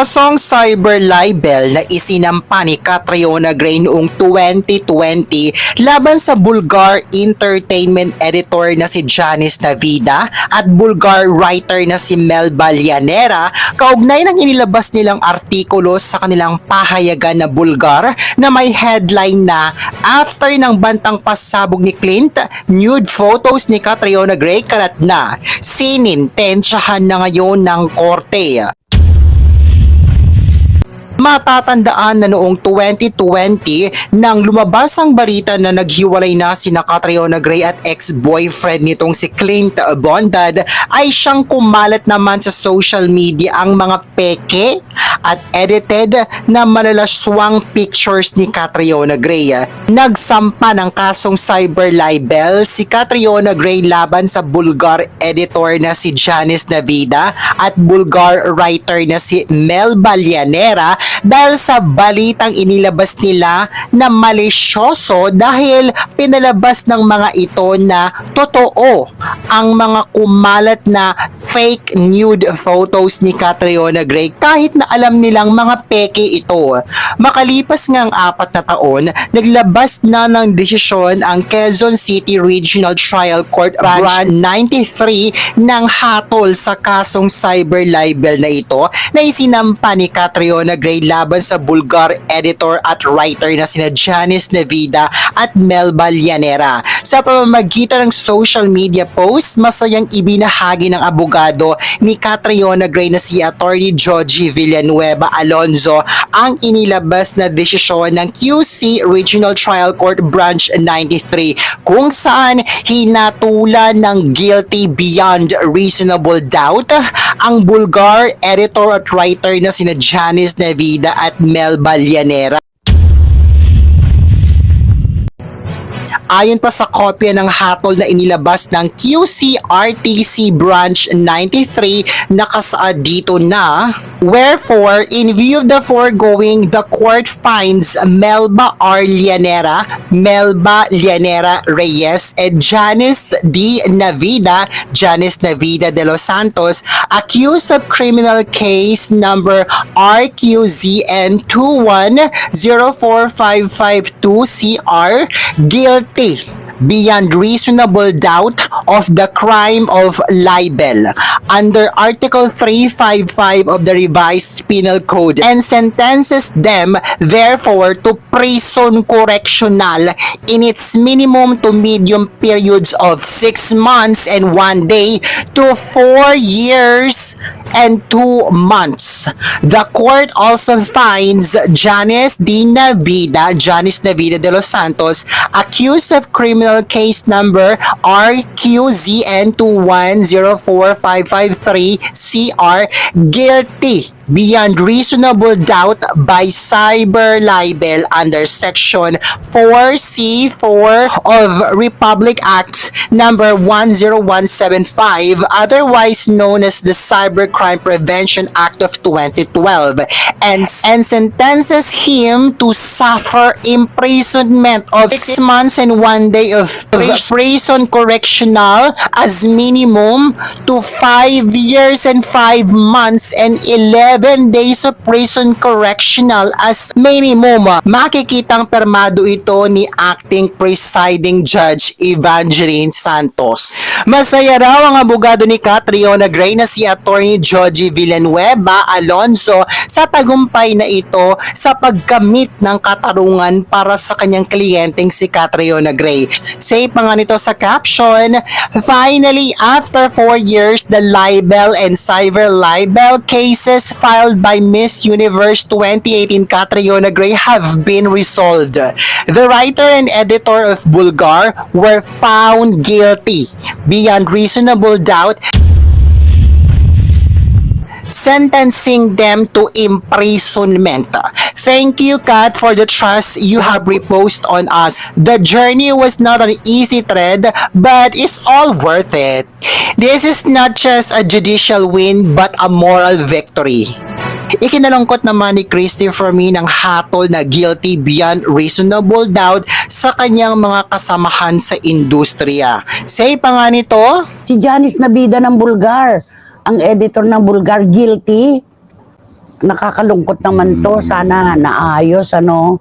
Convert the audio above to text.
kasong cyber libel na isinampa ni Catriona Gray noong 2020 laban sa Bulgar entertainment editor na si Janice Navida at Bulgar writer na si Mel Balyanera kaugnay ng inilabas nilang artikulo sa kanilang pahayagan na Bulgar na may headline na After ng bantang pasabog ni Clint, nude photos ni Catriona Gray kalat na. Sinintensyahan na ngayon ng korte. Matatandaan na noong 2020 nang lumabas ang balita na naghiwalay na si Catriona Gray at ex-boyfriend nitong si Clint Bondad ay siyang kumalat naman sa social media ang mga peke at edited na malalaswang pictures ni Catriona Gray. Nagsampa ng kasong cyber libel si Catriona Gray laban sa Bulgar editor na si Janice Navida at Bulgar writer na si Mel Balyanera dahil sa balitang inilabas nila na malisyoso dahil pinalabas ng mga ito na totoo ang mga kumalat na fake nude photos ni Catriona Gray kahit na alam nilang mga peke ito. Makalipas nga ang apat na taon, naglabas na ng desisyon ang Quezon City Regional Trial Court Branch 93 ng hatol sa kasong cyber libel na ito na isinampa ni Catriona Gray laban sa Bulgar editor at writer na sina Janice Navida at Mel Balyanera. Sa pamamagitan ng social media post, masayang ibinahagi ng abogado ni Catriona Gray na si Attorney Joji Villanueva Alonzo ang inilabas na desisyon ng QC Regional Trial Court Branch 93 kung saan hinatulan ng guilty beyond reasonable doubt ang Bulgar editor at writer na sina Janice Navida at Mel Balyanera. Ayon pa sa kopya ng hatol na inilabas ng QCRTC Branch 93, nakasaad dito na Wherefore, in view of the foregoing, the court finds Melba R. Llanera, Melba Llanera Reyes, and Janice D. Navida, Janice Navida de los Santos, accused of criminal case number RQZN 2104552CR, guilty beyond reasonable doubt of the crime of libel under Article 355 of the Revised Penal Code and sentences them therefore to prison correctional in its minimum to medium periods of 6 months and 1 day to 4 years and 2 months. The court also finds Janice D. Navida, Janice Navida de los Santos, accused of criminal case number RQZN 2104553CR, guilty beyond reasonable doubt by cyber libel under section 4C4 of Republic Act number 10175 otherwise known as the Cybercrime Prevention Act of 2012 and and sentences him to suffer imprisonment of 6 months and 1 day of prison correctional as minimum to 5 years and 5 months and 11 days of prison correctional as minimum. Makikitang permado ito ni acting presiding judge Evangeline Santos. Masaya raw ang abogado ni Catriona Gray na si Attorney Joji Villanueva Alonso sa tagumpay na ito sa pagkamit ng katarungan para sa kanyang kliyenteng si Catriona Gray. Say pa nga nito sa caption, Finally, after 4 years, the libel and cyber libel cases filed by Miss Universe 2018 Catriona Gray have been resolved. The writer and editor of Bulgar were found guilty beyond reasonable doubt sentencing them to imprisonment. Thank you, Kat, for the trust you have reposed on us. The journey was not an easy thread, but it's all worth it. This is not just a judicial win, but a moral victory. Ikinalungkot naman ni Christy Fermin ang hatol na guilty beyond reasonable doubt sa kanyang mga kasamahan sa industriya. Say pa nga nito, Si Janice Nabida ng Bulgar, ang editor ng Bulgar, guilty. nakakalungkot naman to. Sana naayos, ano.